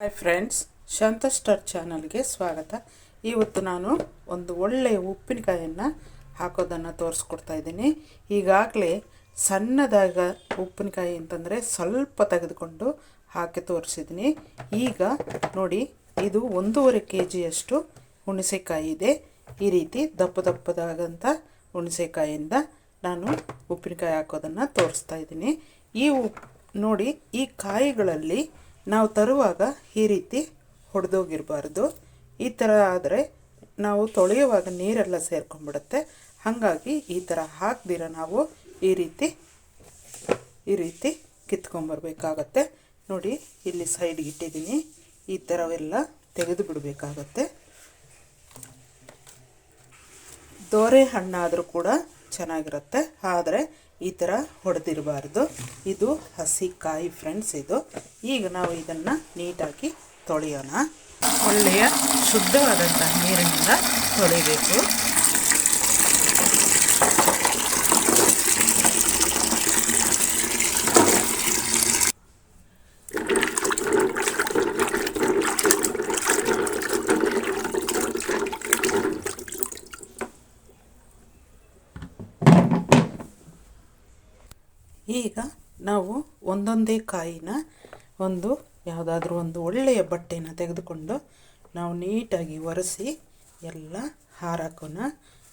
Hi friends ಶಾಂತ star ಚಾನಲ್ಗೆ ಸ್ವಾಗತ. ಇವತ್ತು ನಾನು ಒಂದು ಒಳ್ಳೆಯ ಉಪ್ಪಿನಕಾಯನ್ನು ಹಾಕೋದನ್ನು ತೋರಿಸ್ಕೊಡ್ತಾ ಇದ್ದೀನಿ. ಈಗಾಗಲೇ ಸಣ್ಣದಾಗ ಉಪ್ಪಿನಕಾಯಿ ಅಂತಂದರೆ ಸ್ವಲ್ಪ ತೆಗೆದುಕೊಂಡು ಹಾಕಿ ತೋರಿಸಿದ್ದೀನಿ. ಈಗ ನೋಡಿ, ಇದು ಒಂದೂವರೆ ಕೆ ಜಿಯಷ್ಟು ಹುಣಸೆಕಾಯಿ ಇದೆ. ಈ ರೀತಿ ದಪ್ಪ ದಪ್ಪದಾಗಂಥ ಹುಣಸೆಕಾಯಿಯಿಂದ ನಾನು ಉಪ್ಪಿನಕಾಯಿ ಹಾಕೋದನ್ನು ತೋರಿಸ್ತಾ ಇದ್ದೀನಿ. ಈ ಉಪ್ ನೋಡಿ, ಈ ಕಾಯಿಗಳಲ್ಲಿ ನಾವು ತರುವಾಗ ಈ ರೀತಿ ಹೊಡೆದೋಗಿರಬಾರ್ದು. ಈ ಥರ ಆದರೆ ನಾವು ತೊಳೆಯುವಾಗ ನೀರೆಲ್ಲ ಸೇರ್ಕೊಂಡ್ಬಿಡುತ್ತೆ. ಹಾಗಾಗಿ ಈ ಥರ ಹಾಕ್ದಿರ ನಾವು ಈ ರೀತಿ ಈ ರೀತಿ ಕಿತ್ಕೊಂಬರ್ಬೇಕಾಗತ್ತೆ ನೋಡಿ, ಇಲ್ಲಿ ಸೈಡ್ಗೆ ಇಟ್ಟಿದ್ದೀನಿ. ಈ ಥರವೆಲ್ಲ ತೆಗೆದು ಬಿಡಬೇಕಾಗತ್ತೆ ದೋರೆ ಹಣ್ಣಾದರೂ ಕೂಡ ಚೆನ್ನಾಗಿರುತ್ತೆ. ಆದರೆ ಈ ಥರ ಹೊಡೆದಿರಬಾರ್ದು. ಇದು ಹಸಿ ಕಾಯಿ ಫ್ರೆಂಡ್ಸ್ ಇದು. ಈಗ ನಾವು ಇದನ್ನು ನೀಟಾಗಿ ತೊಳೆಯೋಣ. ಒಳ್ಳೆಯ ಶುದ್ಧವಾದಂಥ ನೀರಿನಿಂದ ತೊಳಿಬೇಕು ಈಗ ನಾವು ಒಂದೊಂದೇ ಕಾಯಿನ ಒಂದು ಯಾವುದಾದ್ರೂ ಒಂದು ಒಳ್ಳೆಯ ಬಟ್ಟೆನ ತೆಗೆದುಕೊಂಡು ನಾವು ನೀಟಾಗಿ ಒರೆಸಿ ಎಲ್ಲ ಹಾರಾಕೋಣ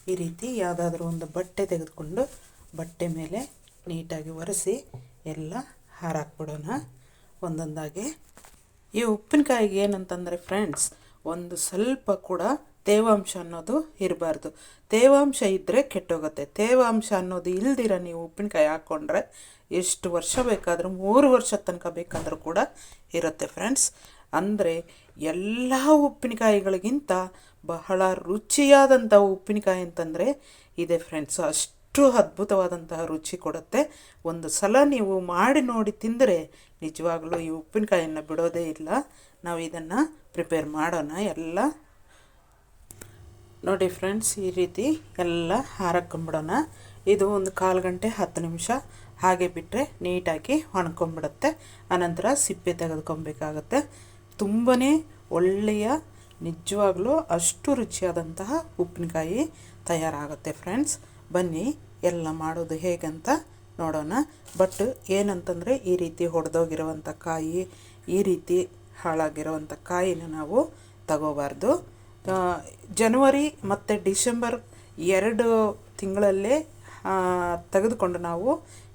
ಈ ರೀತಿ ಯಾವುದಾದ್ರೂ ಒಂದು ಬಟ್ಟೆ ತೆಗೆದುಕೊಂಡು ಬಟ್ಟೆ ಮೇಲೆ ನೀಟಾಗಿ ಒರೆಸಿ ಎಲ್ಲ ಹಾರಾಕ್ಬಿಡೋಣ. ಒಂದೊಂದಾಗಿ ಈ ಉಪ್ಪಿನಕಾಯಿಗೆ ಏನಂತಂದರೆ ಫ್ರೆಂಡ್ಸ್ ಒಂದು ಸ್ವಲ್ಪ ಕೂಡ ತೇವಾಂಶ ಅನ್ನೋದು ಇರಬಾರ್ದು. ತೇವಾಂಶ ಇದ್ದರೆ ಕೆಟ್ಟೋಗುತ್ತೆ. ತೇವಾಂಶ ಅನ್ನೋದು ಇಲ್ದಿರ ನೀವು ಉಪ್ಪಿನಕಾಯಿ ಹಾಕ್ಕೊಂಡ್ರೆ ಎಷ್ಟು ವರ್ಷ ಬೇಕಾದರೂ, ಮೂರು ವರ್ಷ ತನಕ ಬೇಕಾದರೂ ಕೂಡ ಇರುತ್ತೆ ಫ್ರೆಂಡ್ಸ್ ಅಂದರೆ ಎಲ್ಲ ಉಪ್ಪಿನಕಾಯಿಗಳಿಗಿಂತ ಬಹಳ ರುಚಿಯಾದಂಥ ಉಪ್ಪಿನಕಾಯಿ ಅಂತಂದರೆ ಇದೆ ಫ್ರೆಂಡ್ಸ್ ಅಷ್ಟು ಅದ್ಭುತವಾದಂತಹ ರುಚಿ ಕೊಡುತ್ತೆ. ಒಂದು ಸಲ ನೀವು ಮಾಡಿ ನೋಡಿ ತಿಂದರೆ ನಿಜವಾಗ್ಲೂ ಈ ಉಪ್ಪಿನಕಾಯಿಯನ್ನು ಬಿಡೋದೇ ಇಲ್ಲ. ನಾವು ಇದನ್ನು ಪ್ರಿಪೇರ್ ಮಾಡೋಣ ಎಲ್ಲ. ನೋಡಿ ಫ್ರೆಂಡ್ಸ್, ಈ ರೀತಿ ಎಲ್ಲ ಹಾರಕ್ಕೊಂಬಿಡೋಣ ಇದು ಒಂದು ಕಾಲು ಗಂಟೆ ಹತ್ತು ನಿಮಿಷ ಹಾಗೆ ಬಿಟ್ಟರೆ ನೀಟಾಗಿ ಒಣ್ಕೊಂಬಿಡುತ್ತೆ. ಆನಂತರ ಸಿಪ್ಪೆ ತೆಗೆದುಕೊಬೇಕಾಗತ್ತೆ. ತುಂಬಾ ಒಳ್ಳೆಯ, ನಿಜವಾಗ್ಲೂ ಅಷ್ಟು ರುಚಿಯಾದಂತಹ ಉಪ್ಪಿನಕಾಯಿ ತಯಾರಾಗುತ್ತೆ ಫ್ರೆಂಡ್ಸ್. ಬನ್ನಿ, ಎಲ್ಲ ಮಾಡೋದು ಹೇಗಂತ ನೋಡೋಣ. ಬಟ್ ಏನಂತಂದರೆ, ಈ ರೀತಿ ಹೊಡೆದೋಗಿರುವಂಥ ಕಾಯಿ, ಈ ರೀತಿ ಹಾಳಾಗಿರುವಂಥ ಕಾಯಿನ ನಾವು ತಗೋಬಾರ್ದು. ಜನವರಿ ಮತ್ತು ಡಿಸೆಂಬರ್ ಎರಡು ತಿಂಗಳಲ್ಲೇ ತೆಗೆದುಕೊಂಡು ನಾವು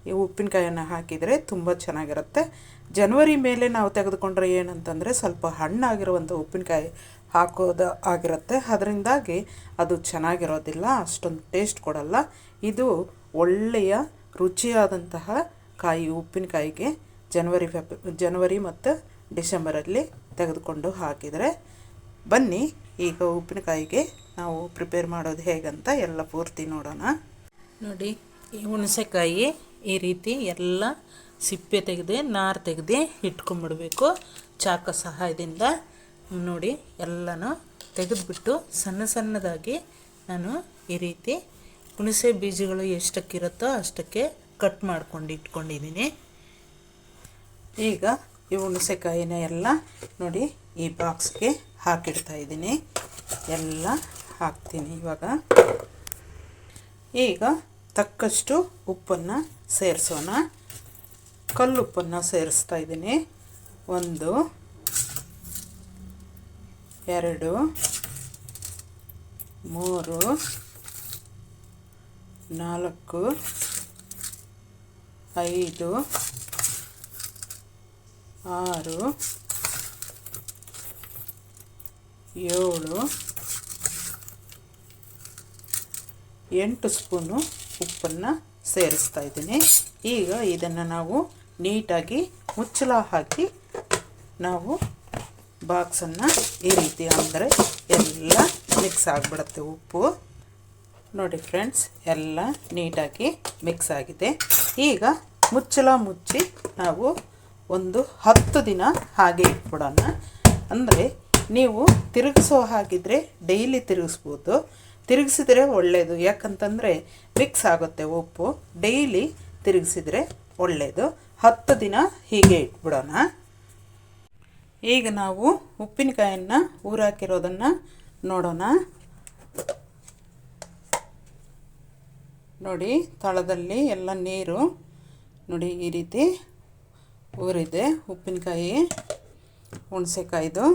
ಈ ಉಪ್ಪಿನಕಾಯನ್ನು ಹಾಕಿದರೆ ತುಂಬ ಚೆನ್ನಾಗಿರುತ್ತೆ. ಜನವರಿ ಮೇಲೆ ನಾವು ತೆಗೆದುಕೊಂಡ್ರೆ ಏನಂತಂದರೆ ಸ್ವಲ್ಪ ಹಣ್ಣಾಗಿರುವಂಥ ಉಪ್ಪಿನಕಾಯಿ ಹಾಕೋದು ಆಗಿರುತ್ತೆ. ಅದರಿಂದಾಗಿ ಅದು ಚೆನ್ನಾಗಿರೋದಿಲ್ಲ, ಅಷ್ಟೊಂದು ಟೇಸ್ಟ್ ಕೊಡಲ್ಲ. ಇದು ಒಳ್ಳೆಯ ರುಚಿಯಾದಂತಹ ಕಾಯಿ, ಉಪ್ಪಿನಕಾಯಿಗೆ ಜನವರಿ, ಫೆಬ್, ಜನವರಿ ಮತ್ತು ಡಿಸೆಂಬರಲ್ಲಿ ತೆಗೆದುಕೊಂಡು ಹಾಕಿದರೆ. ಬನ್ನಿ ಈಗ ಉಪ್ಪಿನಕಾಯಿಗೆ ನಾವು ಪ್ರಿಪೇರ್ ಮಾಡೋದು ಹೇಗಂತ ಎಲ್ಲ ಪೂರ್ತಿ ನೋಡೋಣ. ನೋಡಿ, ಈ ಹುಣಸೆಕಾಯಿ ಈ ರೀತಿ ಎಲ್ಲ ಸಿಪ್ಪೆ ತೆಗೆದು, ನಾರು ತೆಗೆದು ಇಟ್ಕೊಂಬಿಡಬೇಕು. ಚಾಕ ಸಹಾಯದಿಂದ. ನೋಡಿ, ಎಲ್ಲನೂ ತೆಗೆದುಬಿಟ್ಟು ಸಣ್ಣ ಸಣ್ಣದಾಗಿ ನಾನು ಈ ರೀತಿ ಹುಣಸೆ ಬೀಜಗಳು ಎಷ್ಟಕ್ಕಿರುತ್ತೋ ಅಷ್ಟಕ್ಕೆ ಕಟ್ ಮಾಡ್ಕೊಂಡು ಇಟ್ಕೊಂಡಿದ್ದೀನಿ. ಈಗ ಈ ಹುಣಸೆಕಾಯಿನ ಎಲ್ಲ ನೋಡಿ ಈ ಬಾಕ್ಸ್ಗೆ ಹಾಕಿಡ್ತಾ ಇದ್ದೀನಿ. ಎಲ್ಲ ಹಾಕ್ತೀನಿ ಇವಾಗ. ಈಗ ತಕ್ಕಷ್ಟು ಉಪ್ಪನ್ನು ಸೇರಿಸೋಣ. ಕಲ್ಲುಪ್ಪನ್ನು ಸೇರಿಸ್ತಾ ಇದ್ದೀನಿ. ಒಂದು, ಎರಡು, ಮೂರು, ನಾಲ್ಕು, ಐದು ಆರು, ಏಳು, ಎಂಟು ಸ್ಪೂನು ಉಪ್ಪನ್ನು ಸೇರಿಸ್ತಾ ಇದ್ದೀನಿ. ಈಗ ಇದನ್ನು ನಾವು ನೀಟಾಗಿ ಮುಚ್ಚಳ ಹಾಕಿ ನಾವು ಬಾಕ್ಸನ್ನು ಈ ರೀತಿ ಅಂದರೆ ಎಲ್ಲ ಮಿಕ್ಸ್ ಆಗಿಬಿಡುತ್ತೆ ಉಪ್ಪು. ನೋಡಿ ಫ್ರೆಂಡ್ಸ್ ಎಲ್ಲ ನೀಟಾಗಿ ಮಿಕ್ಸ್ ಆಗಿದೆ. ಈಗ ಮುಚ್ಚಳ ಮುಚ್ಚಿ ನಾವು ಒಂದು ಹತ್ತು ದಿನ ಹಾಗೆ ಇಟ್ಬಿಡೋಣ. ಅಂದರೆ ನೀವು ತಿರುಗಿಸೋ ಹಾಗಿದ್ರೆ ಡೈಲಿ ತಿರುಗಿಸ್ಬೋದು. ತಿರುಗಿಸಿದ್ರೆ ಒಳ್ಳೆಯದು ಯಾಕಂತಂದರೆ ಮಿಕ್ಸ್ ಆಗುತ್ತೆ ಉಪ್ಪು. ಡೈಲಿ ತಿರುಗಿಸಿದ್ರೆ ಒಳ್ಳೆಯದು ಹತ್ತು ದಿನ ಹೀಗೆ ಇಟ್ಬಿಡೋಣ. ಈಗ ನಾವು ಉಪ್ಪಿನಕಾಯನ್ನು ಊರಾಕಿರೋದನ್ನು ನೋಡೋಣ. ನೋಡಿ, ತಳದಲ್ಲಿ ಎಲ್ಲ ನೀರು. ನೋಡಿ, ಈ ರೀತಿ ಊರಿದೆ ಉಪ್ಪಿನಕಾಯಿ, ಹುಣಸೆಕಾಯ್ದು.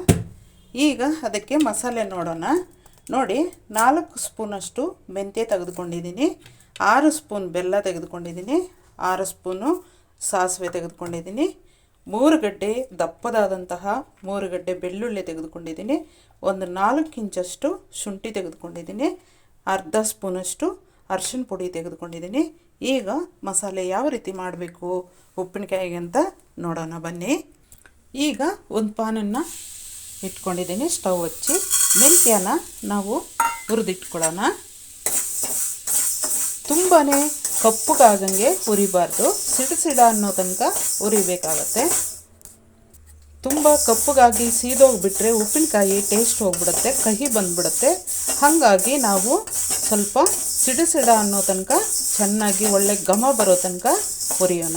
ಈಗ ಅದಕ್ಕೆ ಮಸಾಲೆ ನೋಡೋಣ. ನೋಡಿ, ನಾಲ್ಕು ಸ್ಪೂನಷ್ಟು ಮೆಂತ್ಯ ತೆಗೆದುಕೊಂಡಿದ್ದೀನಿ. ಆರು ಸ್ಪೂನ್ ಬೆಲ್ಲ ತೆಗೆದುಕೊಂಡಿದ್ದೀನಿ. ಆರು ಸ್ಪೂನು ಸಾಸಿವೆ ತೆಗೆದುಕೊಂಡಿದ್ದೀನಿ. ಮೂರು ಗಡ್ಡೆ ದಪ್ಪದಾದಂತಹ ಮೂರು ಗಡ್ಡೆ ಬೆಳ್ಳುಳ್ಳಿ ತೆಗೆದುಕೊಂಡಿದ್ದೀನಿ. ಒಂದು ನಾಲ್ಕು ಇಂಚಷ್ಟು ಶುಂಠಿ ತೆಗೆದುಕೊಂಡಿದ್ದೀನಿ. ಅರ್ಧ ಸ್ಪೂನಷ್ಟು ಅರ್ಶಿಣ ಪುಡಿ ತೆಗೆದುಕೊಂಡಿದ್ದೀನಿ. ಈಗ ಮಸಾಲೆ ಯಾವ ರೀತಿ ಮಾಡಬೇಕು ಉಪ್ಪಿನಕಾಯಿಗೆ ಅಂತ ನೋಡೋಣ ಬನ್ನಿ. ಈಗ ಒಂದು ಪಾನನ್ನು ಇಟ್ಕೊಂಡಿದ್ದೀನಿ. ಸ್ಟವ್ ಹಚ್ಚಿ ಮೆಂತ್ಯನ ನಾವು ಹುರಿದಿಟ್ಕೊಳ್ಳೋಣ. ತುಂಬಾ ಕಪ್ಪುಗಾಗಂಗೆ ಹುರಿಬಾರ್ದು. ಸಿಡು ಸಿಡ ಅನ್ನೋ ತನಕ ಹುರಿಬೇಕಾಗತ್ತೆ. ತುಂಬ ಕಪ್ಪುಗಾಗಿ ಸೀದೋಗ್ಬಿಟ್ರೆ ಉಪ್ಪಿನಕಾಯಿ ಟೇಸ್ಟ್ ಹೋಗ್ಬಿಡುತ್ತೆ, ಕಹಿ ಬಂದ್ಬಿಡುತ್ತೆ. ಹಾಗಾಗಿ ನಾವು ಸ್ವಲ್ಪ ಸಿಡು ಸಿಡ ಅನ್ನೋ ತನಕ ಚೆನ್ನಾಗಿ ಒಳ್ಳೆ ಘಮ ಬರೋ ತನಕ ಹುರಿಯೋಣ.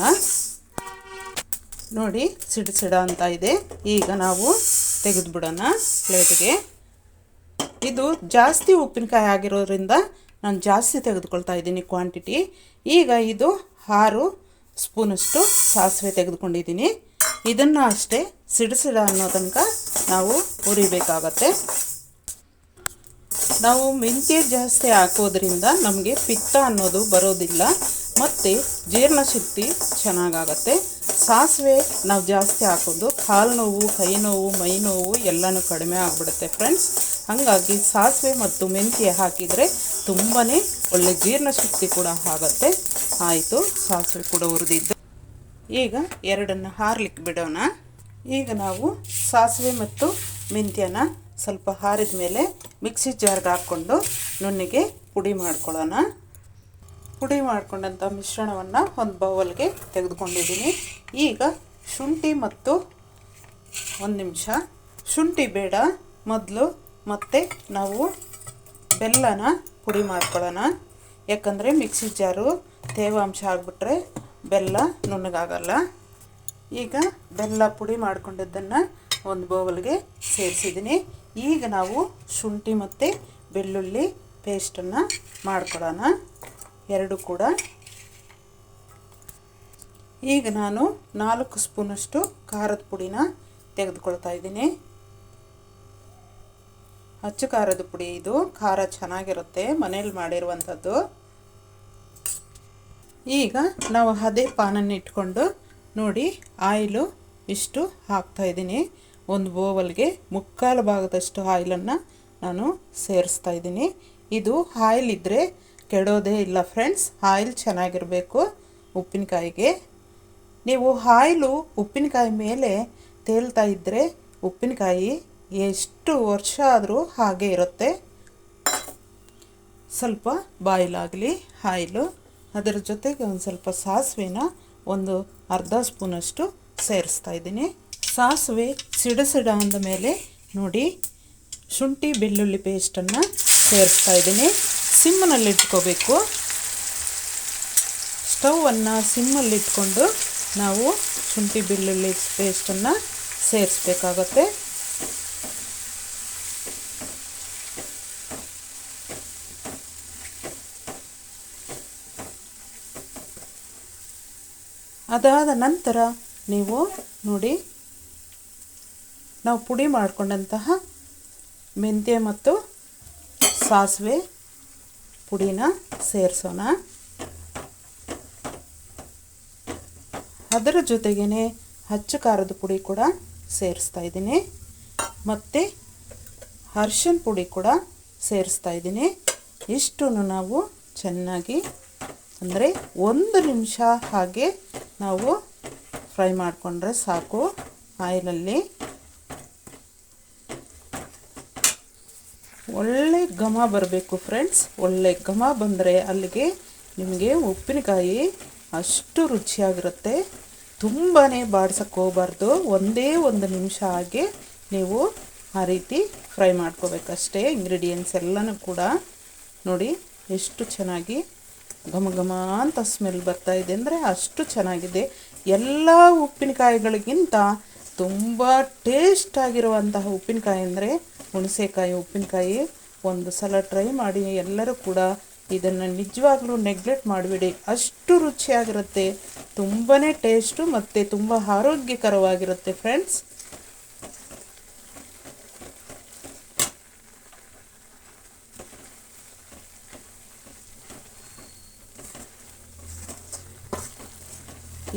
ನೋಡಿ ಸಿಡು ಸಿಡ ಅಂತ ಇದೆ. ಈಗ ನಾವು ತೆಗೆದುಬಿಡೋಣ ಪ್ಲೇಟ್ಗೆ. ಇದು ಜಾಸ್ತಿ ಉಪ್ಪಿನಕಾಯಿ ಆಗಿರೋದ್ರಿಂದ ನಾನು ಜಾಸ್ತಿ ತೆಗೆದುಕೊಳ್ತಾ ಇದ್ದೀನಿ ಕ್ವಾಂಟಿಟಿ. ಈಗ ಇದು ಆರು ಸ್ಪೂನಷ್ಟು ಸಾಸಿವೆ ತೆಗೆದುಕೊಂಡಿದ್ದೀನಿ. ಇದನ್ನು ಅಷ್ಟೇ ಸಿಡಿಸಿಡ ಅನ್ನೋ ತನಕ ನಾವು ಹುರಿಬೇಕಾಗತ್ತೆ. ನಾವು ಮೆಂತ್ಯ ಜಾಸ್ತಿ ಹಾಕೋದ್ರಿಂದ ನಮಗೆ ಪಿತ್ತ ಅನ್ನೋದು ಬರೋದಿಲ್ಲ. ಮತ್ತು ಜೀರ್ಣಶಕ್ತಿ ಚೆನ್ನಾಗಾಗತ್ತೆ. ಸಾಸಿವೆ ನಾವು ಜಾಸ್ತಿ ಹಾಕೋದು, ಕಾಲು ನೋವು, ಕೈ ನೋವು, ಮೈ ನೋವು ಎಲ್ಲನೂ ಕಡಿಮೆ ಆಗಿಬಿಡುತ್ತೆ ಫ್ರೆಂಡ್ಸ್ ಹಾಗಾಗಿ ಸಾಸಿವೆ ಮತ್ತು ಮೆಂತ್ಯ ಹಾಕಿದರೆ ತುಂಬಾ ಒಳ್ಳೆ ಜೀರ್ಣಶಕ್ತಿ ಕೂಡ ಆಗುತ್ತೆ. ಆಯಿತು, ಸಾಸಿವೆ ಕೂಡ ಹುರಿದಿದ್ದು. ಈಗ ಎರಡನ್ನು ಹಾರ್ಲಿಕ್ಕೆ ಬಿಡೋಣ. ಈಗ ನಾವು ಸಾಸಿವೆ ಮತ್ತು ಮೆಂತ್ಯನ ಸ್ವಲ್ಪ ಹಾರಿದ ಮೇಲೆ ಮಿಕ್ಸಿ ಜಾರ್ಗೆ ಹಾಕ್ಕೊಂಡು ನುಣ್ಣಿಗೆ ಪುಡಿ ಮಾಡ್ಕೊಳ್ಳೋಣ. ಪುಡಿ ಮಾಡ್ಕೊಂಡಂಥ ಮಿಶ್ರಣವನ್ನು ಒಂದು ಬೌಲ್ಗೆ ತೆಗೆದುಕೊಂಡಿದ್ದೀನಿ. ಈಗ ಶುಂಠಿ ಮತ್ತು ಒಂದು ನಿಮಿಷ. ಶುಂಠಿ ಬೇಡ. ಮೊದಲು ಮತ್ತೆ ನಾವು ಬೆಲ್ಲನ ಪುಡಿ ಮಾಡ್ಕೊಳ್ಳೋಣ. ಯಾಕಂದರೆ ಮಿಕ್ಸಿ ಜಾರು ತೇವಾಂಶ ಆಗಿಬಿಟ್ರೆ ಬೆಲ್ಲ ನುಣ್ಣಗಾಗಲ್ಲ. ಈಗ ಬೆಲ್ಲ ಪುಡಿ ಮಾಡ್ಕೊಂಡಿದ್ದನ್ನು ಒಂದು ಬೌಲ್ಗೆ ಸೇರಿಸಿದ್ದೀನಿ. ಈಗ ನಾವು ಶುಂಠಿ ಮತ್ತು ಬೆಳ್ಳುಳ್ಳಿ ಪೇಸ್ಟನ್ನು ಮಾಡ್ಕೊಳ್ಳೋಣ. ಎರಡು ಕೂಡ. ಈಗ ನಾನು ನಾಲ್ಕು ಸ್ಪೂನಷ್ಟು ಖಾರದ ಪುಡಿನ ತೆಗೆದುಕೊಳ್ತಾ ಇದ್ದೀನಿ. ಅಚ್ಚು ಖಾರದ ಪುಡಿ ಇದು ಖಾರ ಚೆನ್ನಾಗಿರುತ್ತೆ ಮನೇಲಿ ಮಾಡಿರುವಂಥದ್ದು. ಈಗ ನಾವು ಅದೇ ಪಾನನ್ನು ಇಟ್ಕೊಂಡು ನೋಡಿ ಆಯಿಲು ಇಷ್ಟು ಹಾಕ್ತಾ ಇದ್ದೀನಿ. ಒಂದು ಬೋವಲ್ಗೆ ಮುಕ್ಕಾಲು ಭಾಗದಷ್ಟು ಆಯಿಲನ್ನು ನಾನು ಸೇರಿಸ್ತಾ ಇದ್ದೀನಿ. ಇದು ಆಯಿಲ್ ಇದ್ದರೆ ಕೆಡೋದೇ ಇಲ್ಲ ಫ್ರೆಂಡ್ಸ್ ಆಯಿಲ್ ಚೆನ್ನಾಗಿರಬೇಕು ಉಪ್ಪಿನಕಾಯಿಗೆ. ನೀವು ಆಯಿಲು ಉಪ್ಪಿನಕಾಯಿ ಮೇಲೆ ತೇಲ್ತಾ ಇದ್ದರೆ ಉಪ್ಪಿನಕಾಯಿ ಎಷ್ಟು ವರ್ಷ ಆದರೂ ಹಾಗೆ ಇರುತ್ತೆ. ಸ್ವಲ್ಪ ಬಾಯಿಲಾಗಲಿ ಆಯಿಲು ಅದರ ಜೊತೆಗೆ ಒಂದು ಸ್ವಲ್ಪ ಸಾಸಿವೆನ ಒಂದು ಅರ್ಧ ಸ್ಪೂನಷ್ಟು ಸೇರಿಸ್ತಾ ಇದ್ದೀನಿ. ಸಾಸಿವೆ ಸಿಡ ಸಿಡ ಅಂದ ಮೇಲೆ ನೋಡಿ ಶುಂಠಿ ಬೆಳ್ಳುಳ್ಳಿ ಪೇಸ್ಟನ್ನು ಸೇರಿಸ್ತಾ ಇದ್ದೀನಿ. ಸಿಮ್ಮನಲ್ಲಿ ಇಟ್ಕೋಬೇಕು. ಸ್ಟವನ್ನು ಸಿಮ್ಮಲ್ಲಿ ಇಟ್ಕೊಂಡು ನಾವು ಶುಂಠಿ ಬೆಳ್ಳುಳ್ಳಿ ಪೇಸ್ಟನ್ನು ಸೇರಿಸ್ಬೇಕಾಗತ್ತೆ. ಅದಾದ ನಂತರ ನೀವು ನೋಡಿ, ನಾವು ಪುಡಿ ಮಾಡಿಕೊಂಡಂತಹ ಮೆಂತ್ಯ ಮತ್ತು ಸಾಸಿವೆ ಪುಡಿನ ಸೇರಿಸೋಣ. ಅದರ ಜೊತೆಗೇ ಹಚ್ಚು ಖಾರದ ಪುಡಿ ಕೂಡ ಸೇರಿಸ್ತಾ ಇದ್ದೀನಿ. ಮತ್ತು ಅರ್ಶಿನ ಪುಡಿ ಕೂಡ ಸೇರಿಸ್ತಾ ಇದ್ದೀನಿ. ಇಷ್ಟನ್ನು ನಾವು ಚೆನ್ನಾಗಿ ಅಂದರೆ ಒಂದು ನಿಮಿಷ ಹಾಗೆ ನಾವು ಫ್ರೈ ಮಾಡಿಕೊಂಡ್ರೆ ಸಾಕು. ಆಯಿಲಲ್ಲಿ ಒಳ್ಳೆ ಘಮ ಬರಬೇಕು ಫ್ರೆಂಡ್ಸ್ ಒಳ್ಳೆ ಘಮ ಬಂದರೆ ಅಲ್ಲಿಗೆ ನಿಮಗೆ ಉಪ್ಪಿನಕಾಯಿ ಅಷ್ಟು ರುಚಿಯಾಗಿರುತ್ತೆ. ತುಂಬಾ ಬಾಡ್ಸಕ್ಕೆ ಹೋಗಬಾರ್ದು. ಒಂದೇ ಒಂದು ನಿಮಿಷ ಹಾಗೆ ನೀವು ಆ ರೀತಿ ಫ್ರೈ ಮಾಡ್ಕೋಬೇಕಷ್ಟೇ ಇಂಗ್ರೀಡಿಯೆಂಟ್ಸ್ ಎಲ್ಲನೂ ಕೂಡ. ನೋಡಿ ಎಷ್ಟು ಚೆನ್ನಾಗಿ ಘಮ ಘಮ ಅಂತ ಸ್ಮೆಲ್ ಬರ್ತಾ ಇದೆ ಅಂದರೆ ಅಷ್ಟು ಚೆನ್ನಾಗಿದೆ. ಎಲ್ಲ ಉಪ್ಪಿನಕಾಯಿಗಳಿಗಿಂತ ತುಂಬ ಟೇಸ್ಟ್ ಆಗಿರುವಂತಹ ಉಪ್ಪಿನಕಾಯಿ ಅಂದರೆ ಹುಣಸೆಕಾಯಿ, ಉಪ್ಪಿನಕಾಯಿ ಒಂದು ಸಲ ಟ್ರೈ ಮಾಡಿ ಎಲ್ಲರೂ ಕೂಡ ಇದನ್ನು ನಿಜವಾಗ್ಲೂ ನೆಗ್ಲೆಕ್ಟ್ ಮಾಡಿಬಿಡಿ. ಅಷ್ಟು ರುಚಿಯಾಗಿರುತ್ತೆ ತುಂಬಾ ಟೇಸ್ಟು ಮತ್ತು ತುಂಬ ಆರೋಗ್ಯಕರವಾಗಿರುತ್ತೆ ಫ್ರೆಂಡ್ಸ್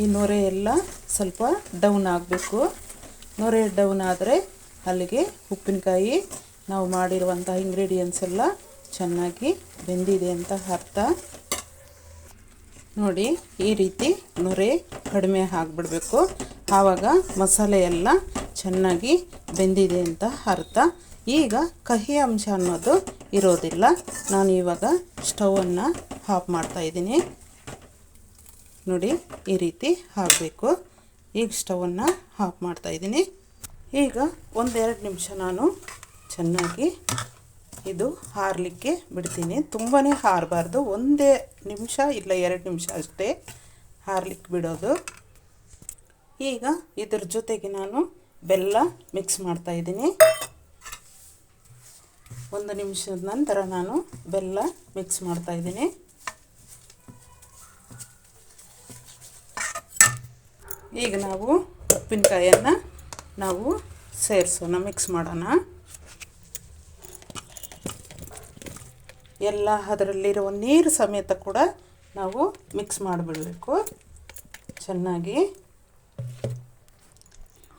ಈ ನೊರೆ ಎಲ್ಲ ಸ್ವಲ್ಪ ಡೌನ್ ಆಗಬೇಕು. ನೊರೆ ಡೌನ್ ಆದರೆ ಅಲ್ಲಿಗೆ ಉಪ್ಪಿನಕಾಯಿ ನಾವು ಮಾಡಿರುವಂತಹ ಇಂಗ್ರೀಡಿಯೆಂಟ್ಸ್ ಎಲ್ಲ ಚೆನ್ನಾಗಿ ಬೆಂದಿದೆ ಅಂತ ಅರ್ಥ. ನೋಡಿ, ಈ ರೀತಿ ನೊರೆ ಕಡಿಮೆ ಆಗಿಬಿಡಬೇಕು. ಆವಾಗ ಮಸಾಲೆ ಎಲ್ಲ ಚೆನ್ನಾಗಿ ಬೆಂದಿದೆ ಅಂತ ಅರ್ಥ. ಈಗ ಕಹಿ ಅಂಶ ಅನ್ನೋದು ಇರೋದಿಲ್ಲ. ನಾನು ಇವಾಗ ಸ್ಟವನ್ನು ಆಫ್ ಮಾಡ್ತಾಯಿದ್ದೀನಿ ನೋಡಿ, ಈ ರೀತಿ ಹಾಕಬೇಕು ಈಗ ಸ್ಟವನ್ನು ಆಫ್ ಮಾಡ್ತಾಯಿದ್ದೀನಿ ಈಗ ಒಂದೆರಡು ನಿಮಿಷ ನಾನು ಚೆನ್ನಾಗಿ ಇದು ಹಾರಲಿಕ್ಕೆ ಬಿಡ್ತೀನಿ. ತುಂಬಾ ಹಾರಬಾರ್ದು. ಒಂದೇ ನಿಮಿಷ ಇಲ್ಲ, ಎರಡು ನಿಮಿಷ ಅಷ್ಟೇ ಹಾರಲಿಕ್ಕೆ ಬಿಡೋದು. ಈಗ ಇದ್ರ ಜೊತೆಗೆ ನಾನು ಬೆಲ್ಲ ಮಿಕ್ಸ್ ಮಾಡ್ತಾಯಿದ್ದೀನಿ ಒಂದು ನಿಮಿಷದ ನಂತರ ನಾನು ಬೆಲ್ಲ ಮಿಕ್ಸ್ ಮಾಡ್ತಾ ಇದ್ದೀನಿ. ಈಗ ನಾವು ಉಪ್ಪಿನಕಾಯನ್ನು ನಾವು ಸೇರಿಸೋಣ ಮಿಕ್ಸ್ ಮಾಡೋಣ. ಎಲ್ಲ ಅದರಲ್ಲಿರುವ ನೀರು ಸಮೇತ ಕೂಡ ನಾವು ಮಿಕ್ಸ್ ಮಾಡಿಬಿಡಬೇಕು. ಚೆನ್ನಾಗಿ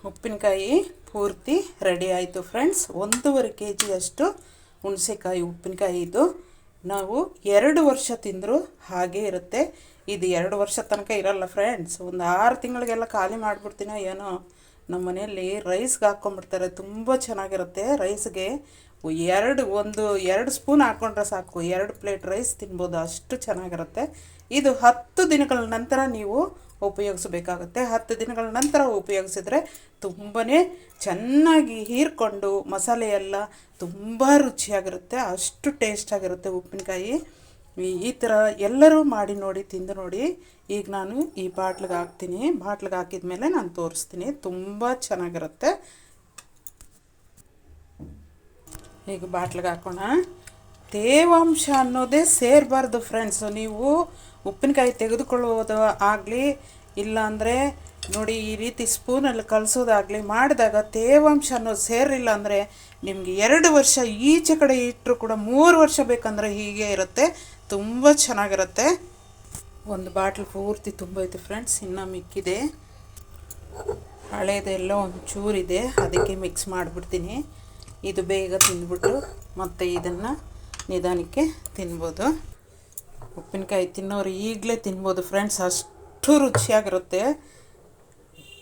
ಉಪ್ಪಿನಕಾಯಿ ಪೂರ್ತಿ ರೆಡಿ ಆಯಿತು ಫ್ರೆಂಡ್ಸ್ ಒಂದೂವರೆ ಕೆ ಜಿಯಷ್ಟು ಹುಣಸೆಕಾಯಿ ಉಪ್ಪಿನಕಾಯಿ ಇದು. ನಾವು ಎರಡು ವರ್ಷ ತಿಂದರೂ ಹಾಗೇ ಇರುತ್ತೆ. ಇದು ಎರಡು ವರ್ಷ ತನಕ ಇರಲ್ಲ ಫ್ರೆಂಡ್ಸ್ ಒಂದು ಆರು ತಿಂಗಳಿಗೆಲ್ಲ ಖಾಲಿ ಮಾಡಿಬಿಡ್ತೀನೋ ಏನೋ. ನಮ್ಮ ಮನೆಯಲ್ಲಿ ರೈಸ್ಗೆ ಹಾಕ್ಕೊಂಬಿಡ್ತಾರೆ ತುಂಬ ಚೆನ್ನಾಗಿರುತ್ತೆ. ರೈಸ್ಗೆ ಎರಡು, ಒಂದು, ಎರಡು ಸ್ಪೂನ್ ಹಾಕ್ಕೊಂಡ್ರೆ ಸಾಕು. ಎರಡು ಪ್ಲೇಟ್ ರೈಸ್ ತಿನ್ಬೋದು. ಅಷ್ಟು ಚೆನ್ನಾಗಿರುತ್ತೆ. ಇದು ಹತ್ತು ದಿನಗಳ ನಂತರ ನೀವು ಉಪಯೋಗಿಸಬೇಕಾಗುತ್ತೆ. ಹತ್ತು ದಿನಗಳ ನಂತರ ಉಪಯೋಗಿಸಿದ್ರೆ ತುಂಬಾ ಚೆನ್ನಾಗಿ ಹೀರ್ಕೊಂಡು ಮಸಾಲೆ ಎಲ್ಲ ತುಂಬ ರುಚಿಯಾಗಿರುತ್ತೆ. ಅಷ್ಟು ಟೇಸ್ಟಾಗಿರುತ್ತೆ ಉಪ್ಪಿನಕಾಯಿ. ಈ ಥರ ಎಲ್ಲರೂ ಮಾಡಿ ನೋಡಿ, ತಿಂದು ನೋಡಿ. ಈಗ ನಾನು ಈ ಬಾಟ್ಲಿಗೆ ಹಾಕ್ತೀನಿ. ಬಾಟ್ಲಿಗೆ ಹಾಕಿದ ಮೇಲೆ ನಾನು ತೋರಿಸ್ತೀನಿ. ತುಂಬ ಚೆನ್ನಾಗಿರುತ್ತೆ. ಈಗ ಬಾಟ್ಲಿಗೆ ಹಾಕೋಣ. ತೇವಾಂಶ ಅನ್ನೋದೇ ಸೇರಬಾರ್ದು ಫ್ರೆಂಡ್ಸು ನೀವು ಉಪ್ಪಿನಕಾಯಿ ತೆಗೆದುಕೊಳ್ಳುವುದು ಆಗಲಿ ಇಲ್ಲಾಂದರೆ ನೋಡಿ ಈ ರೀತಿ ಸ್ಪೂನಲ್ಲಿ ಕಲಿಸೋದಾಗಲಿ, ಮಾಡಿದಾಗ ತೇವಾಂಶ ಅನ್ನೋದು ಸೇರಿಲ್ಲ ಅಂದರೆ ನಿಮಗೆ ಎರಡು ವರ್ಷ ಈಚೆ ಕಡೆ ಇಟ್ಟರು ಕೂಡ ಮೂರು ವರ್ಷ ಬೇಕಂದರೆ ಹೀಗೆ ಇರುತ್ತೆ. ತುಂಬ ಚೆನ್ನಾಗಿರುತ್ತೆ. ಒಂದು ಬಾಟ್ಲ್ ಪೂರ್ತಿ ತುಂಬ ಐತೆ ಫ್ರೆಂಡ್ಸ್, ಇನ್ನೂ ಮಿಕ್ಕಿದೆ. ಹಳೇದೆಲ್ಲ ಒಂದು ಚೂರಿದೆ ಅದಕ್ಕೆ ಮಿಕ್ಸ್ ಮಾಡಿಬಿಡ್ತೀನಿ. ಇದು ಬೇಗ ತಿಂದ್ಬಿಟ್ಟು ಮತ್ತು ಇದನ್ನು ನಿಧಾನಕ್ಕೆ ತಿನ್ಬೋದು. ಉಪ್ಪಿನಕಾಯಿ ತಿನ್ನೋರು ಈಗಲೇ ತಿನ್ಬೋದು ಫ್ರೆಂಡ್ಸ್, ಅಷ್ಟು ರುಚಿಯಾಗಿರುತ್ತೆ.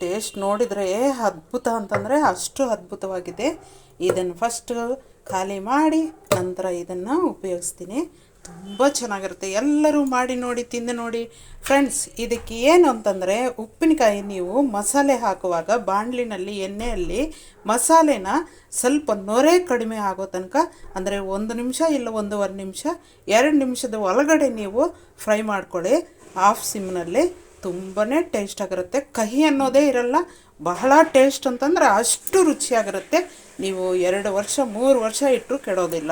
ಟೇಸ್ಟ್ ನೋಡಿದರೆ ಅದ್ಭುತ ಅಂತಂದರೆ ಅಷ್ಟು ಅದ್ಭುತವಾಗಿದೆ. ಇದನ್ನು ಫಸ್ಟು ಖಾಲಿ ಮಾಡಿ ನಂತರ ಇದನ್ನು ಉಪಯೋಗಿಸ್ತೀನಿ. ತುಂಬ ಚೆನ್ನಾಗಿರುತ್ತೆ. ಎಲ್ಲರೂ ಮಾಡಿ ನೋಡಿ, ತಿಂದು ನೋಡಿ. ಫ್ರೆಂಡ್ಸ್ ಇದಕ್ಕೆ ಏನು ಅಂತಂದರೆ, ಉಪ್ಪಿನಕಾಯಿ ನೀವು ಮಸಾಲೆ ಹಾಕುವಾಗ ಬಾಣಲಿನಲ್ಲಿ, ಎಣ್ಣೆಯಲ್ಲಿ ಮಸಾಲೆನ ಸ್ವಲ್ಪ ನೊರೆ ಕಡಿಮೆ ಆಗೋ ತನಕ, ಅಂದರೆ ಒಂದು ನಿಮಿಷ ಇಲ್ಲ ಒಂದೂವರೆ ನಿಮಿಷ, ಎರಡು ನಿಮಿಷದ ಒಳಗಡೆ ನೀವು ಫ್ರೈ ಮಾಡ್ಕೊಳ್ಳಿ. ಆಫ್ ಸಿಮ್ನಲ್ಲಿ ತುಂಬಾ ಟೇಸ್ಟ್ ಆಗಿರುತ್ತೆ. ಕಹಿ ಅನ್ನೋದೇ ಇರಲ್ಲ, ಬಹಳ ಟೇಸ್ಟ್ ಅಂತಂದ್ರೆ ಅಷ್ಟು ರುಚಿಯಾಗಿರುತ್ತೆ. ನೀವು ಎರಡು ವರ್ಷ, ಮೂರು ವರ್ಷ ಇಟ್ಟರು ಕೆಡೋದಿಲ್ಲ.